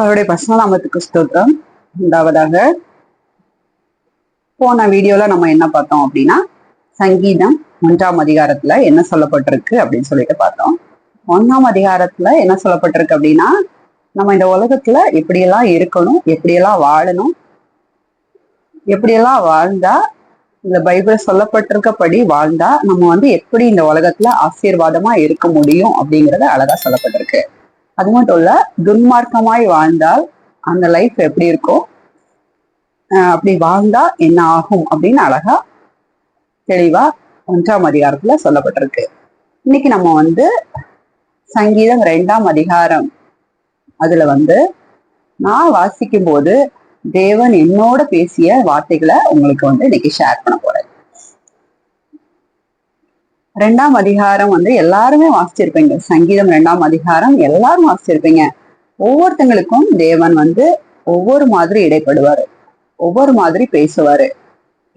கருடைய பசுநாமத்துக்கு ஸ்தோத்திரம். உண்டாவதாக போன வீடியோல நம்ம என்ன பார்த்தோம் அப்படின்னா சங்கீதம் ஒன்றாம் அதிகாரத்துல என்ன சொல்லப்பட்டிருக்கு அப்படின்னு சொல்லிட்டு பார்த்தோம். ஒன்றாம் அதிகாரத்துல என்ன சொல்லப்பட்டிருக்கு அப்படின்னா நம்ம இந்த உலகத்துல எப்படியெல்லாம் இருக்கணும் எப்படியெல்லாம் வாழணும் எப்படியெல்லாம் வாழ்ந்தா இந்த பைபிள் சொல்லப்பட்டிருக்கபடி வாழ்ந்தா நம்ம வந்து எப்படி இந்த உலகத்துல ஆசீர்வாதமா இருக்க முடியும் அப்படிங்கறத அழகா சொல்லப்பட்டிருக்கு. அது மட்டும் இல்ல துன்மார்க்கமாய் வாழ்ந்தால் அந்த லைஃப் எப்படி இருக்கும் ஆஹ் அப்படி வாழ்ந்தா என்ன ஆகும் அப்படின்னு அழகா தெளிவா ஒன்றாம் அதிகாரத்துல சொல்லப்பட்டிருக்கு. இன்னைக்கு நம்ம வந்து சங்கீதம் ரெண்டாம் அதிகாரம். அதுல வந்து நான் வாசிக்கும் போது தேவன் என்னோட பேசிய வார்த்தைகளை உங்களுக்கு வந்து இன்னைக்கு ஷேர் பண்ண போறேன். ரெண்டாம் அதிகாரம் வந்து எல்லாருமே வாசிச்சிருப்பீங்க. சங்கீதம் ரெண்டாம் அதிகாரம் எல்லாரும் வாசிச்சிருப்பீங்க. ஒவ்வொருத்தங்களுக்கும் தேவன் வந்து ஒவ்வொரு மாதிரி இடைப்படுவாரு. ஒவ்வொரு மாதிரி பேசுவாரு.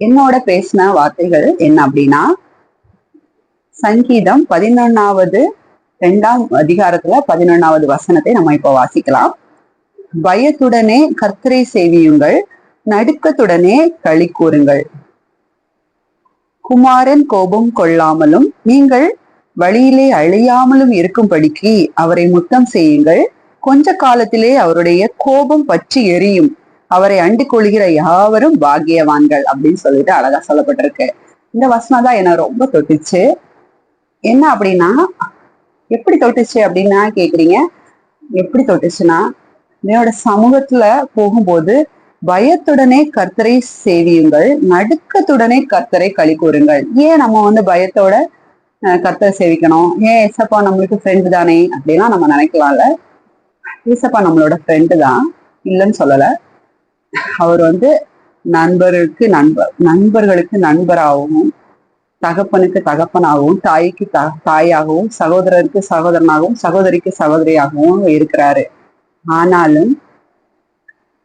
என்னோட பேசின வார்த்தைகள் என்ன அப்படின்னா சங்கீதம் பதினொன்னாவது ரெண்டாம் அதிகாரத்துல பதினொன்னாவது வசனத்தை நம்ம இப்போ வாசிக்கலாம். பயத்துடனே கர்த்தரை சேவியுங்கள் நடுக்கத்துடனே களி கூறுங்கள். குமாரன் கோபம் கொள்ளாமலும் நீங்கள் வழியிலே அழியாமலும் இருக்கும்படிக்கு அவரை முத்தம் செய்யுங்கள். கொஞ்ச காலத்திலே அவருடைய கோபம் பற்றி எரியும். அவரை அண்டு கொள்கிற யாவரும் பாக்கியவான்கள் அப்படின்னு சொல்லிட்டு அழகா சொல்லப்பட்டிருக்கு. இந்த வசனம் தான் என்ன ரொம்ப தொட்டுச்சு. என்ன அப்படின்னா எப்படி தொட்டுச்சு அப்படின்னா கேக்குறீங்க? எப்படி தொட்டுச்சுன்னா என்னோட சமூகத்துல போகும்போது பயத்துடனே கர்த்தரை சேவியுங்கள் நடுக்கத்துடனே கர்த்தரை களி கூறுங்கள். ஏன் நம்ம வந்து பயத்தோட கர்த்தரை சேவிக்கணும்? ஏன் ஏசப்பா நம்மளுக்கு ஃப்ரெண்டு தானே? அப்படிலாம் நம்ம நினைக்கலாம்ல ஏசப்பா நம்மளோட ஃப்ரெண்டு தான். இல்லைன்னு சொல்லலை. அவர் வந்து நண்பருக்கு நண்பர் நண்பர்களுக்கு நண்பராகவும் தகப்பனுக்கு தகப்பனாகவும் தாய்க்கு த தாயாகவும் சகோதரருக்கு சகோதரனாகவும் சகோதரிக்கு சகோதரியாகவும் இருக்கிறாரு. ஆனாலும்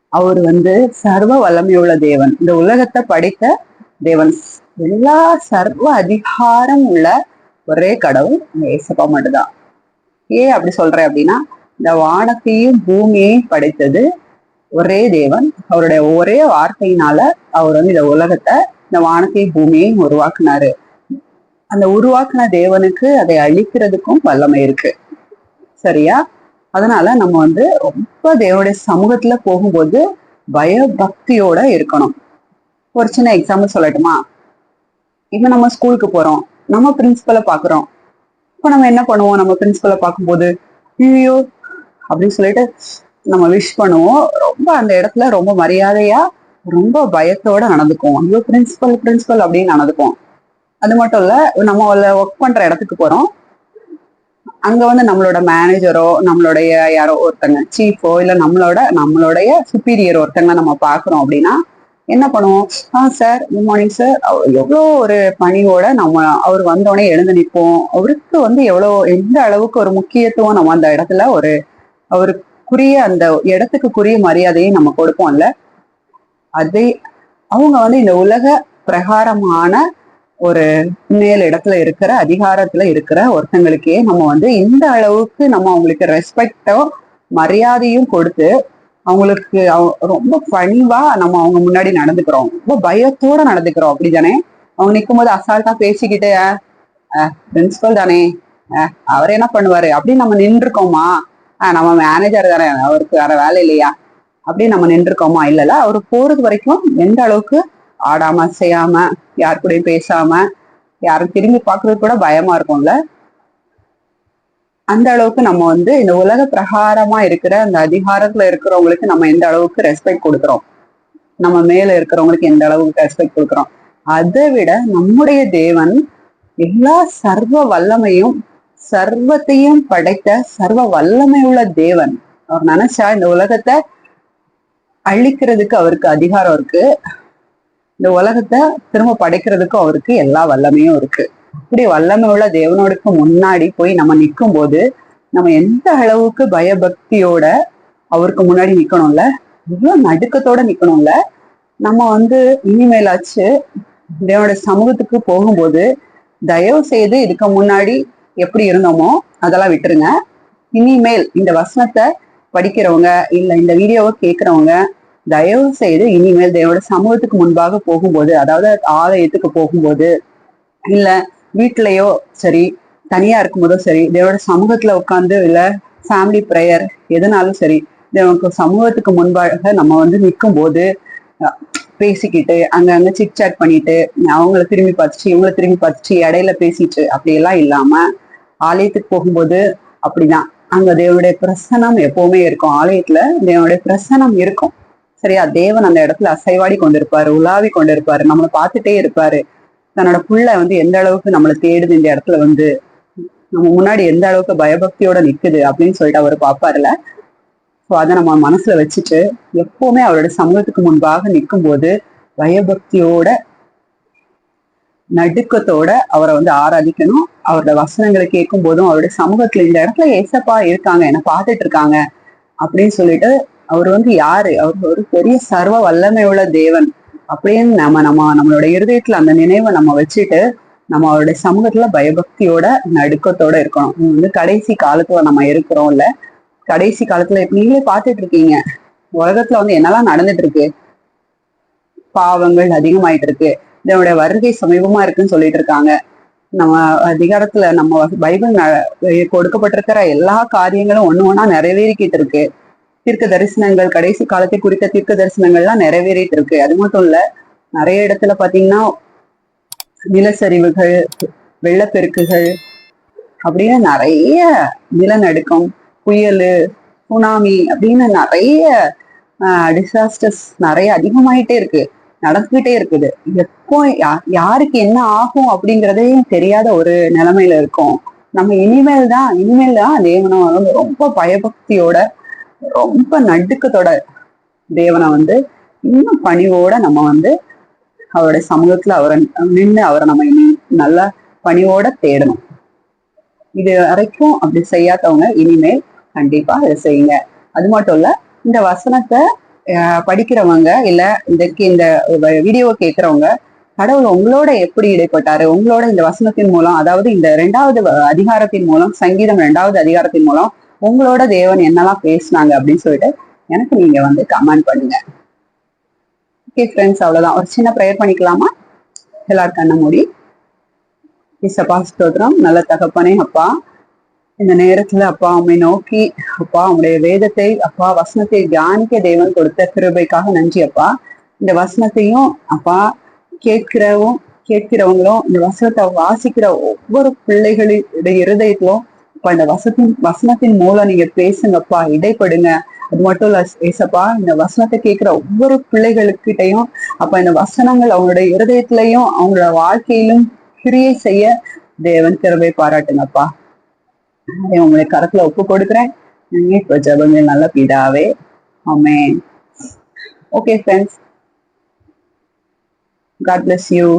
அவர் வந்து சர்வ வல்லமையுள்ள தேவன். இந்த உலகத்தை படைத்த தேவன். எல்லா சர்வ அதிகாரம் உள்ள ஒரே கடவுள் ஏசப்பா மட்டும்தான். ஏன் அப்படி சொல்றேன் அப்படின்னா இந்த வானத்தையும் பூமியையும் படைத்தது ஒரே தேவன். அவருடைய ஒரே வார்த்தையினால அவர் வந்து இந்த உலகத்தை இந்த வானத்தையும் பூமியையும் உருவாக்குனாரு. அந்த உருவாக்குன தேவனுக்கு அதை அழிக்கிறதுக்கும் வல்லமை இருக்கு. சரியா? அதனால நம்ம வந்து ரொம்ப தேவனுடைய சமூகத்துல போகும்போது பயபக்தியோட இருக்கணும். ஒரு சின்ன எக்ஸாம்பிள் சொல்லட்டுமா? இப்ப நம்ம ஸ்கூலுக்கு போறோம். நம்ம பிரின்சிபலை பாக்குறோம். இப்ப நம்ம என்ன பண்ணுவோம்? நம்ம பிரின்சிபலை பார்க்கும்போது ஐயோ அப்படின்னு சொல்லிட்டு நம்ம விஷ் பண்ணுவோம். ரொம்ப அந்த இடத்துல ரொம்ப மரியாதையா ரொம்ப பயத்தோட நடந்துக்குவோம். ஐயோ பிரின்சிபல் பிரின்சிபல் அப்படின்னு நடந்துக்குவோம். அது மட்டும் இல்ல நம்ம ஒர்க் பண்ற இடத்துக்கு போறோம். அங்க வந்து நம்மளோட மேனேஜரோ நம்மளுடைய யாரோ ஒருத்தங்க சீஃபோ இல்ல நம்மளோட நம்மளுடைய சுப்பீரியர் ஒருத்தங்க நம்ம பாக்குறோம் அப்படின்னா என்ன பண்ணுவோம்? ஆ சார் குட் மார்னிங் சார் எவ்வளோ ஒரு பணியோட நம்ம அவர் வந்தோடனே எழுந்து நிற்போம் அவருக்கு வந்து எவ்வளோ எந்த அளவுக்கு ஒரு முக்கியத்துவம் நம்ம அந்த இடத்துல ஒரு அவருக்குரிய அந்த இடத்துக்குரிய மரியாதையை நம்ம கொடுப்போம்ல அதே அவங்க வந்து இந்த உலக பிரகாரமான ஒரு மேல் இடத்துல இருக்கிற அதிகாரத்துல இருக்கிற ஒருத்தங்களுக்கே நம்ம வந்து இந்த அளவுக்கு நம்ம அவங்களுக்கு ரெஸ்பெக்டோ மரியாதையும் கொடுத்து அவங்களுக்கு அவ- ரொம்ப பணிவா நம்ம அவங்க முன்னாடி நடந்துக்கிறோம். ரொம்ப பயத்தோட நடந்துக்கிறோம். அப்படிதானே அவங்க நிற்கும் போது அசால்ட்டா பேசிக்கிட்டு பிரின்சிபல் தானே. அவர் என்ன பண்ணுவாரு? அப்படின்னு நம்ம நின்றுருக்கோமா? ஆஹ் நம்ம மேனேஜர் தானே. அவருக்கு வேற வேலை இல்லையா? அப்படின்னு நம்ம நின்றுருக்கோமா? இல்லைல்ல. அவர் போறது வரைக்கும் எந்த அளவுக்கு ஆடாம செய்யாம யார் கூடயும் பேசாம யாரும் திரும்பி பார்க்கறது கூட பயமா இருக்கும்ல? அந்த அளவுக்கு நம்ம வந்து இந்த உலக பிரகாரமா இருக்கிற அந்த அதிகாரத்துல இருக்கிறவங்களுக்கு நம்ம எந்த அளவுக்கு ரெஸ்பெக்ட் கொடுக்குறோம்? நம்ம மேல இருக்கிறவங்களுக்கு எந்த அளவுக்கு ரெஸ்பெக்ட் கொடுக்குறோம்? அதை விட நம்முடைய தேவன் எல்லா சர்வ வல்லமையும் சர்வத்தையும் படைத்த சர்வ வல்லமை உள்ள தேவன். அவர் நினைச்சா இந்த உலகத்தை அழிக்கிறதுக்கு அவருக்கு அதிகாரம் இருக்கு. இந்த உலகத்தை திரும்ப படைக்கிறதுக்கும் அவருக்கு எல்லா வல்லமையும் இருக்கு. இப்படி வல்லமை உள்ள தேவனோடுக்கு முன்னாடி போய் நம்ம நிற்கும் போது நம்ம எந்த அளவுக்கு பயபக்தியோட அவருக்கு முன்னாடி நிக்கணும்ல? இவ்வளவு நடுக்கத்தோட நிக்கணும்ல? நம்ம வந்து இனிமேலாச்சு தேவனோட சமூகத்துக்கு போகும்போது தயவு செய்து இதுக்கு முன்னாடி எப்படி இருந்தோமோ அதெல்லாம் விட்டுருங்க. இனிமேல் இந்த வசனத்தை படிக்கிறவங்க இல்ல இந்த வீடியோவை கேட்கறவங்க தயவு செய்து இனிமேல் தேவோட சமூகத்துக்கு முன்பாக போகும்போது அதாவது ஆலயத்துக்கு போகும்போது இல்ல வீட்லயோ சரி தனியா இருக்கும்போதோ சரி தேவோட சமூகத்துல உட்காந்து இல்ல ஃபேமிலி ப்ரேயர் எதுனாலும் சரி தேவனுக்கு சமூகத்துக்கு முன்பாக நம்ம வந்து நிற்கும் போது பேசிக்கிட்டு அங்க அங்க சிட் சாட் பண்ணிட்டு அவங்கள திரும்பி பார்த்துச்சு இவங்கள திரும்பி பார்த்துச்சு இடையில பேசிட்டு அப்படியெல்லாம் இல்லாம ஆலயத்துக்கு போகும்போது அப்படிதான். அங்க தேவனுடைய பிரசனம் எப்பவுமே இருக்கும். ஆலயத்துல தேவனுடைய பிரசனம் இருக்கும். சரியா? தேவன் அந்த இடத்துல அசைவாடி கொண்டிருப்பாரு உலாவி கொண்டிருப்பாரு நம்மளை பார்த்துட்டே இருப்பாரு. தன்னோட புள்ள வந்து எந்த அளவுக்கு நம்மளை தேடுது இந்த இடத்துல வந்து நம்ம முன்னாடி எந்த அளவுக்கு பயபக்தியோட நிக்குது அப்படின்னு சொல்லிட்டு அவர் பாப்பாருல ஸோ அதை நம்ம மனசுல வச்சுட்டு எப்பவுமே அவரோட சமூகத்துக்கு முன்பாக நிற்கும் போது பயபக்தியோட நடுக்கத்தோட அவரை வந்து ஆராதிக்கணும். அவரோட வசனங்களை கேட்கும் போதும் அவருடைய சமூகத்துல இந்த இடத்துல ஏசப்பா இருக்காங்க என்ன பார்த்துட்டு இருக்காங்க அப்படின்னு சொல்லிட்டு அவர் வந்து யாரு? அவர் ஒரு பெரிய சர்வ வல்லமை உள்ள தேவன். அப்படின்னு நம்ம நம்ம நம்மளோட இருதயத்துல அந்த நினைவை நம்ம வச்சுட்டு நம்ம அவருடைய சமூகத்துல பயபக்தியோட நடுக்கத்தோட இருக்கணும். வந்து கடைசி காலத்துல நம்ம இருக்கிறோம் இல்ல கடைசி காலத்துல நீங்களே பார்த்துட்டு இருக்கீங்க. உலகத்துல வந்து என்னெல்லாம் நடந்துட்டு இருக்கு? பாவங்கள் அதிகமாயிட்டு இருக்கு. இதனுடைய வருகை சமீபமா இருக்குன்னு சொல்லிட்டு இருக்காங்க. நம்ம அதிகாரத்துல நம்ம பைபிள் கொடுக்கப்பட்டிருக்கிற எல்லா காரியங்களும் ஒண்ணு ஒண்ணா நிறைவேறிக்கிட்டு இருக்கு. தீர்க்க தரிசனங்கள் கடைசி காலத்தை குறித்த தீர்க்க தரிசனங்கள்லாம் நிறைவேறிட்டு இருக்கு அது மட்டும் இல்ல நிறைய இடத்துல பாத்தீங்கன்னா நிலச்சரிவுகள் வெள்ளப்பெருக்குகள் அப்படின்னு நிறைய நிலநடுக்கம் புயல் சுனாமி அப்படின்னு நிறைய டிசாஸ்டர்ஸ் நிறைய அதிகமாயிட்டே இருக்கு. நடந்துகிட்டே இருக்குது. எப்போ யா- யாருக்கு என்ன ஆகும் அப்படிங்கறதே தெரியாத ஒரு நிலைமையில இருக்கோம். நம்ம இனிமேல் தான் இனிமேல் தான் தேவனை வந்து ரொம்ப பயபக்தியோட ரொம்ப நடுக்கத்தோட தேவனை வந்து இன்னும் பணிவோட நம்ம வந்து அவருடைய சமூகத்துல அவரை நின்று அவரை நம்ம இனி நல்லா பணிவோட தேடணும். இது வரைக்கும் அப்படி செய்யாதவங்க இனிமேல் கண்டிப்பா அதை செய்யுங்க. அது மட்டும் இல்ல இந்த வசனத்தை படிக்கிறவங்க இல்ல இதுக்கு இந்த வீடியோ கேட்கறவங்க கடவுள் உங்களோட எப்படி இடைப்பட்டாரு? உங்களோட இந்த வசனத்தின் மூலம் அதாவது இந்த ரெண்டாவது அதிகாரத்தின் மூலம் சங்கீதம் ரெண்டாவது அதிகாரத்தின் மூலம் உங்களோட தேவன் என்னெல்லாம் பேசுனாங்க அப்படின்னு சொல்லிட்டு எனக்கு நீங்க வந்து கமெண்ட் பண்ணுங்க. ஓகே ஃப்ரெண்ட்ஸ் அவ்வளவுதான். ஒரு சின்ன ப்ரேயர் பண்ணிக்கலாமா? எல்லாரும் கண்ண மூடி. இசப்பா ஸ்தோத்திரம். நல்ல தகப்பனே அப்பா. இந்த நேரத்துல அப்பா உண்மை நோக்கி அப்பா உங்களுடைய வேதத்தை அப்பா வசனத்தை தியானிக்க தேவன் கொடுத்த கிருபைக்காக நன்றி அப்பா. இந்த வசனத்தையும் அப்பா கேட்கிறவும் கேட்கிறவங்களும் இந்த வசனத்தை வாசிக்கிற ஒவ்வொரு பிள்ளைகளுடைய இருதயத்திலும் அப்பா இந்த வசத்தின் வசனத்தின் மூலம் நீங்க பேசுங்கப்பா இடைப்படுங்க. அது மட்டும் இல்ல ஏசப்பா இந்த வசனத்தை கேட்கிற ஒவ்வொரு பிள்ளைகளுக்கிட்டையும் அப்ப இந்த வசனங்கள் அவங்களோட இருதயத்திலையும் அவங்களோட வாழ்க்கையிலும் கிரியை செய்ய தேவன் திறவை பாராட்டுங்கப்பா. அதை கரத்துல ஒப்பு கொடுக்குறேன். நீங்க இப்ப ஜபங்கள் நல்ல பிதாவே. ஆமே okay friends God bless you